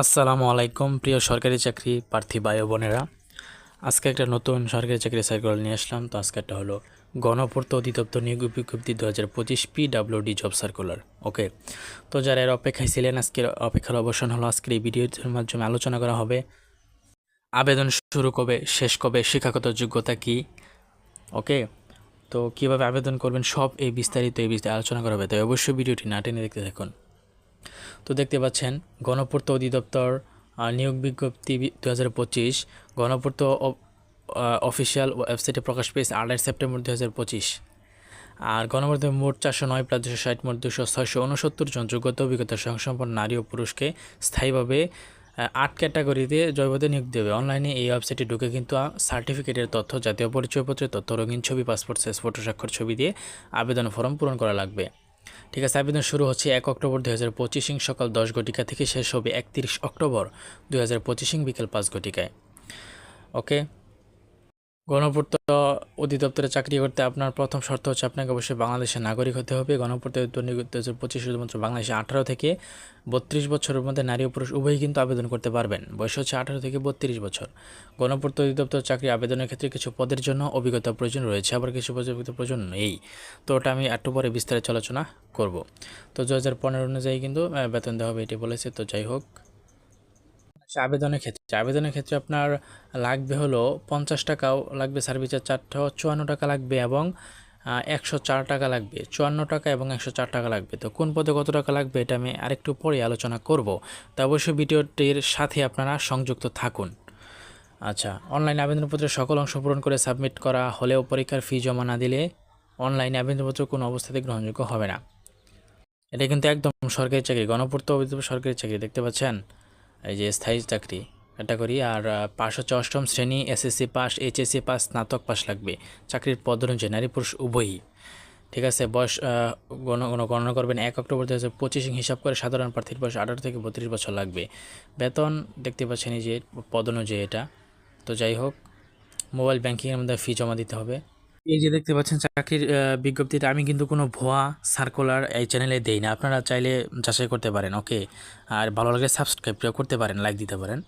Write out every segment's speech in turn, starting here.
আসসালামু আলাইকুম, প্রিয় সরকারি চাকরি প্রার্থী ও বোনেরা। আজকে একটা নতুন সরকারি চাকরি সার্কুলার নিয়ে আসলাম। তো আজকে একটা হলো গণপূর্ত অধিদপ্তর নিয়োগ বিজ্ঞপ্তি দু হাজার পঁচিশ P WD job circular. Okay? তো যারা এর অপেক্ষায় ছিলেন, আজকের অপেক্ষার অবসান হলো আজকের এই ভিডিওর মাধ্যমে আলোচনা করা হবে, আবেদন শুরু কবে, শেষ কবে, শিক্ষাগত যোগ্যতা কি? ওকে? তো কীভাবে আবেদন করবেন, সব এই বিস্তারিত এই বিস্তারিত আলোচনা করা হবে, তাই অবশ্যই ভিডিওটি না টেনে দেখতে থাকুন। তো দেখতে পাচ্ছেন, গণপূর্ত অধিদপ্তর নিয়োগ বিজ্ঞপ্তি দু হাজার পঁচিশ, গণপূর্ত অফিসিয়াল ওয়েবসাইটে প্রকাশ পেয়েছে আঠাশ সেপ্টেম্বর দু পঁচিশ। আর গণপূর্ত মোট চারশো নয় প্লাস দুশো ষাট, মোট দুশো ছয়শো উনসত্তর জন যোগ্যতা, অভিজ্ঞতা সংসম্পন্ন নারী ও পুরুষকে স্থায়ীভাবে আট ক্যাটাগরিতে জৈবতে নিয়োগ দেবে। অনলাইনে এই ওয়েবসাইটে ঢুকে কিন্তু সার্টিফিকেটের তথ্য, জাতীয় পরিচয়পত্রের তথ্য, রঙিন ছবি, পাসপোর্ট সাইজ ফটো স্বাক্ষর ছবি দিয়ে আবেদন ফর্ম পূরণ করা লাগবে। ঠিক আছে, আবেদন শুরু হচ্ছে এক অক্টোবর দুই হাজার পঁচিশিং সকাল দশ ঘটিকা থেকে শেষ হবে একত্রিশ অক্টোবর দুই হাজার পঁচিশিং বিকেল পাঁচ ঘটিকায়। ওকে? গণপূর্ত অধিদপ্তরে চাকরি করতে আপনার প্রথম শর্ত হচ্ছে আপনাকে অবশ্যই বাংলাদেশের নাগরিক হতে হবে। গণপূর্ত অধিদপ্তর নিয়োগ দু হাজার পঁচিশ শুধুমাত্র বাংলাদেশে আঠারো থেকে বত্রিশ বছরের মধ্যে নারী ও পুরুষ উভয়ই কিন্তু আবেদন করতে পারবেন। বয়স হচ্ছে আঠারো থেকে বত্রিশ বছর। গণপূর্ত অধিদপ্তর চাকরি আবেদনের ক্ষেত্রে কিছু পদের জন্য অভিজ্ঞতা প্রয়োজন রয়েছে, আবার কিছু পদের প্রয়োজন নেই। তো ওটা আমি একটু পরে বিস্তারিত আলোচনা করব। তো দু হাজার পনেরো অনুযায়ী কিন্তু বেতন দেওয়া হবে এটি বলেছে। তো যাই হোক আবেদনের ক্ষেত্রে। আবেদনের ক্ষেত্রে আপনার লাগবে হলো পঞ্চাশ টাকাও লাগবে সার্ভিসের চারশো চুয়ান্ন টাকা লাগবে এবং একশো চার টাকা লাগবে, চুয়ান্ন টাকা এবং একশো চার টাকা লাগবে। তো কোন পদে কত টাকা লাগবে এটা আমি আরেকটু পরে আলোচনা করব। তো অবশ্যই ভিডিওটির সাথে আপনারা সংযুক্ত থাকুন। আচ্ছা অনলাইন আবেদনপত্রের সকল অংশ পূরণ করে সাবমিট করা হলেও পরীক্ষার ফি জমা না দিলে অনলাইনে আবেদনপত্র কোনো অবস্থাতে গ্রহণযোগ্য হবে না। এটা কিন্তু একদম সরকারি চাকরি, গণপূর্ত অধিদপ্তর সরকারি চাকরি, দেখতে পাচ্ছেন? এই যে স্থায়ী চাকরি ক্যাটাগরি আর পাশ হচ্ছে অষ্টম শ্রেণি এসএসসি পাস এইচএসসি পাস, স্নাতক পাস লাগবে। চাকরির পদ অনুযায়ী নারী পুরুষ উভয়ই। ঠিক আছে, বয়স গণ গণ- গণনা করবেন এক অক্টোবর দু হাজার পঁচিশ, হিসাব করে সাধারণ প্রার্থীর বয়স আঠারো থেকে বত্রিশ বছর লাগবে। বেতন, দেখতে পাচ্ছেন যে পদ অনুযায়ী এটা। তো যাই হোক, মোবাইল ব্যাংকিংয়ের মধ্যে ফি জমা দিতে হবে। এই যে দেখতে পাচ্ছেন চাকরির বিজ্ঞপ্তিটা আমি কিন্তু কোনো ভুয়া সার্কুলার এই চ্যানেলে দেই না। আপনারা চাইলে যাচাই করতে পারেন ওকে আর ভালো লাগলে সাবস্ক্রাইব করতে পারেন লাইক দিতে পারেন।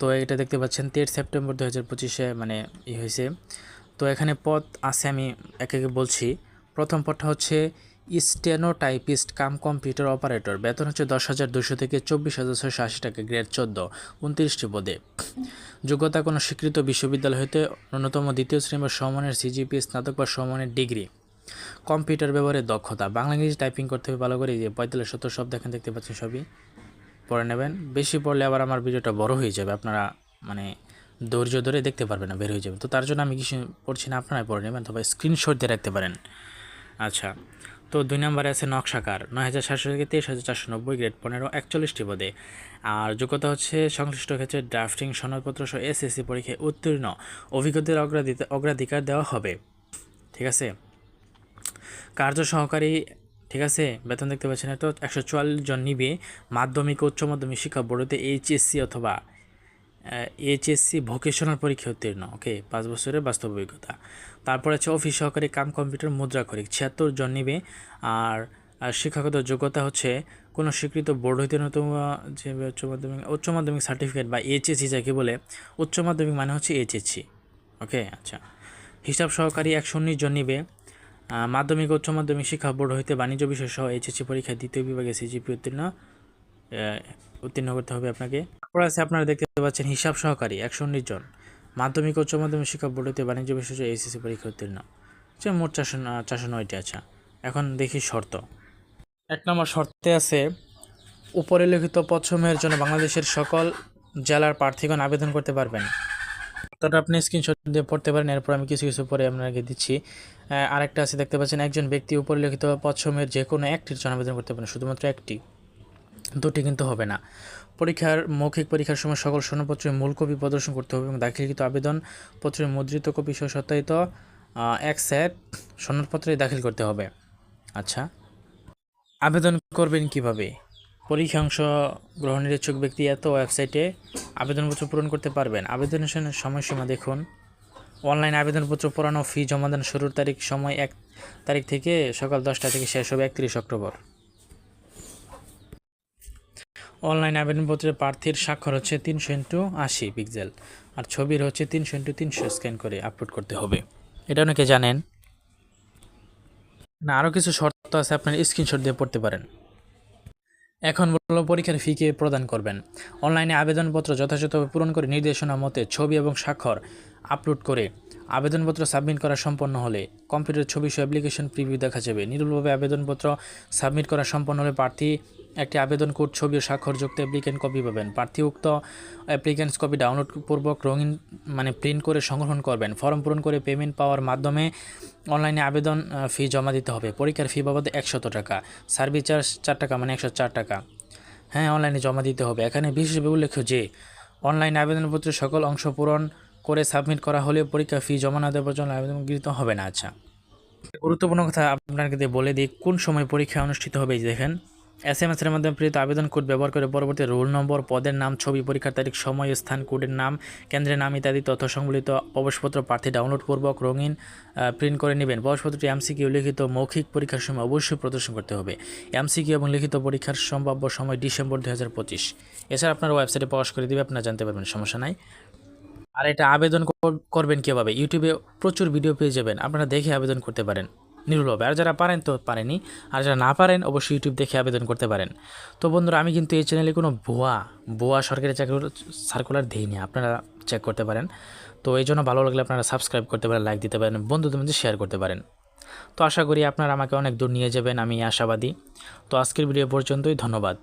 তো এটা দেখতে পাচ্ছেন, তেইশ সেপ্টেম্বর দু হাজার পঁচিশে মানে ই হয়েছে। তো এখানে পথ আছে আমি একে একে বলছি। প্রথম পথটা হচ্ছে steno typist cum computer operator. বেতন হচ্ছে দশ হাজার দুশো থেকে চব্বিশ হাজার ছয়শো আশি টাকা, গ্রেড চোদ্দ, উনত্রিশটি পদে। যোগ্যতা কোনো স্বীকৃত বিশ্ববিদ্যালয় হতে ন্যূনতম দ্বিতীয় শ্রেণি বা সিজিপি স্নাতক বা সমমানের ডিগ্রি। কম্পিউটার ব্যবহারে দক্ষতা। বাংলা ইংরেজি টাইপিং করতে হবে ভালো করে। যে পঁয়তাল্লিশ, সত্তর সব দেখেন দেখতে পাচ্ছেন সবই। পড়ে নেবেন। বেশি পড়লে আবার আমার ভিডিওটা বড় হয়ে যাবে। আপনারা মানে ধৈর্য ধরে দেখতে পারবেন না, বের হয়ে যাবে তো তার জন্য আমি কিছু পড়ছি না, আপনারাই পড়ে নেবেন। তবে স্ক্রিনশট দিয়ে রাখতে পারেন। আচ্ছা। তো দুই নম্বরে আছে নকশাকার, নয় হাজার সাতশো থেকে তেইশ হাজার চারশো নব্বই গ্রেড পনেরো, একচল্লিশটি পদে আর যোগ্যতা হচ্ছে সংশ্লিষ্ট ক্ষেত্রে ড্রাফটিং সনদপত্র সহ এসএসসি পরীক্ষায় উত্তীর্ণ। অভিজ্ঞতার অগ্রাধিকার দেওয়া হবে। ঠিক আছে? কার্য সহকারী, ঠিক আছে? বেতন দেখতে পাচ্ছেন এটা একশো জন নিবে মাধ্যমিক উচ্চ মাধ্যমিক শিক্ষা বোর্ডতে এইচএসসি অথবা এইচএসসি ভোকেশনাল পরীক্ষা উত্তীর্ণ ওকে পাঁচ বছরের বাস্তব অভিজ্ঞতা। তারপর আছে অফিস সহকারী কাম কম্পিউটার মুদ্রা খরিক ছিয়াত্তর জন নিবে। আর শিক্ষাগত যোগ্যতা হচ্ছে কোনো স্বীকৃত বোর্ড হইতে নতুন যে উচ্চ মাধ্যমিক উচ্চ মাধ্যমিক সার্টিফিকেট বা এইচএসসি যাকে বলে, উচ্চ মাধ্যমিক মানে হচ্ছে এইচএসসি ওকে আচ্ছা। হিসাব সহকারী একশো উনিশ জন নিবে। মাধ্যমিক উচ্চ মাধ্যমিক শিক্ষা বোর্ড হইতে বাণিজ্য বিষয় সহ এইচএসসি পরীক্ষায় দ্বিতীয় বিভাগে সিজিপি উত্তীর্ণ। উত্তীর্ণ করতে হবে আপনাকে। তারপর আছে আপনারা দেখতে পাচ্ছেন হিসাব সহকারী, একশো উনিশ জন। মাধ্যমিক উচ্চ মাধ্যমিক শিক্ষা বোর্ড হইতে বাণিজ্য বিশেষ এইচএসসি পরীক্ষা উত্তীর্ণ। আচ্ছা মোট চারশো চারশো নয়টি আচ্ছা। এখন দেখি শর্ত। এক নম্বর শর্তে আছে, উপরে লিখিত পছমের জন্য বাংলাদেশের সকল জেলার প্রার্থীগণ আবেদন করতে পারবেন। তটা আপনি স্ক্রিনশট দিয়ে পড়তে পারেন, এরপর আমি কিছু কিছু পরে আপনাকে দিচ্ছি। আরেকটা আছে, দেখতে পাচ্ছেন একজন ব্যক্তি উপরে লিখিত পদসমূহের যে কোনো একটির জন্য আবেদন করতে পারেন, শুধুমাত্র একটি। দুটি কিন্তু হবে না। পরীক্ষার, মৌখিক পরীক্ষার সময় সকল সনদপত্রের মূল কপি প্রদর্শন করতে হবে এবং দাখিলকৃত আবেদন পত্রের মুদ্রিত কপি সহ সত্যায়িত এক সেট সনদপত্রে দাখিল করতে হবে। আচ্ছা। আবেদন করবেন কীভাবে? পরীক্ষা অংশ গ্রহণের ইচ্ছুক ব্যক্তি এত ওয়েবসাইটে আবেদনপত্র পূরণ করতে পারবেন। আবেদনের সময়সীমা দেখুন। অনলাইন আবেদনপত্র পড়ানো, ফি জমা দেন শুরুর তারিখ, সময় এক তারিখ থেকে সকাল দশটা থেকে শেষ হবে একত্রিশ অক্টোবর। অনলাইন আবেদনপত্রে প্রার্থীর স্বাক্ষর হচ্ছে তিনশো ইন্টু আশি পিক্সেল। আর ছবির হচ্ছে তিনশো ইন্টু তিনশো স্ক্যান করে আপলোড করতে হবে। এটা অনেকে জানেন। না আরও কিছু শর্ত আছে, আপনার স্ক্রিনশট দিয়ে পড়তে পারেন। এখন বলল পরীক্ষার ফি কে প্রদান করবেন। অনলাইনে আবেদনপত্র যথাযথভাবে পূরণ করে নির্দেশনা মতে ছবি এবং স্বাক্ষর আপলোড করে আবেদনপত্র সাবমিট করা সম্পন্ন হলে কম্পিউটার ছবি সহ অ্যাপ্লিকেশন প্রিভিউ দেখা যাবে। নিরুলভাবে আবেদনপত্র সাবমিট করা সম্পন্ন হলে প্রার্থী একটি আবেদন কোড ছবি ও স্বাক্ষরযুক্ত অ্যাপ্লিকেন্ট কপি পাবেন। প্রার্থী উক্ত অ্যাপ্লিকেন্টস কপি ডাউনলোড পূর্বক রঙিন মানে প্রিন্ট করে সংগ্রহণ করবেন। ফর্ম পূরণ করে পেমেন্ট পাওয়ার মাধ্যমে অনলাইনে আবেদন ফি জমা দিতে হবে। পরীক্ষার ফি বাবদ একশত টাকা। সার্ভিস চার্জ চার টাকা মানে একশো চার টাকা। হ্যাঁ অনলাইনে জমা দিতে হবে। এখানে বিশেষভাবে উল্লেখ্য যে অনলাইন আবেদনপত্রের সকল অংশ পূরণ করে সাবমিট করা হলে পরীক্ষা ফি জমা না দেওয়ার জন্য আবেদন গৃহীত হবে না। আচ্ছা। গুরুত্বপূর্ণ কথা আপনাকে বলে দিই, কোন সময় পরীক্ষা অনুষ্ঠিত হবে দেখেন। এস এম এসের মাধ্যমে প্রেরিত আবেদন কোড ব্যবহার করে পরবর্তী রোল নম্বর, পদের নাম, ছবি, পরীক্ষার তারিখ, সময়, স্থান, কোডের নাম, কেন্দ্রের নাম ইত্যাদি তথ্য সংবলিত প্রবেশপত্র প্রার্থী ডাউনলোড পূর্বক রঙিন প্রিন্ট করে নেবেন। প্রবেশপত্রটি এমসিকিউ লিখিত মৌখিক পরীক্ষার সময় অবশ্যই প্রদর্শন করতে হবে। এমসিকিউ এবং লিখিত পরীক্ষার সম্ভাব্য সময় ডিসেম্বর দু হাজার পঁচিশ। এছাড়া আপনার ওয়েবসাইটে প্রকাশ করে দেবে, আপনারা জানতে পারবেন, সমস্যা নাই। আর এটা আবেদন কর- করবেন কীভাবে? ইউটিউবে প্রচুর ভিডিও পেয়ে যাবেন, আপনারা দেখে আবেদন করতে পারেন। নির্ভুলভাবে আর যারা পারেন তো পারেনি আর যারা না পারেন, অবশ্যই ইউটিউব দেখে আবেদন করতে পারেন। তো বন্ধুরা, আমি কিন্তু এই চ্যানেলে কোনো ভুয়া ভুয়া সরকারি চাকরি সার্কুলার দিইনি। আপনারা চেক করতে পারেন। তো এই জন্য ভালো লাগলে আপনারা সাবস্ক্রাইব করতে পারেন লাইক দিতে পারেন, বন্ধুদের মধ্যে শেয়ার করতে পারেন। তো আশা করি আপনারা আমাকে অনেক দূর নিয়ে যাবেন, আমি আশাবাদী। তো আজকের ভিডিও পর্যন্তই, ধন্যবাদ।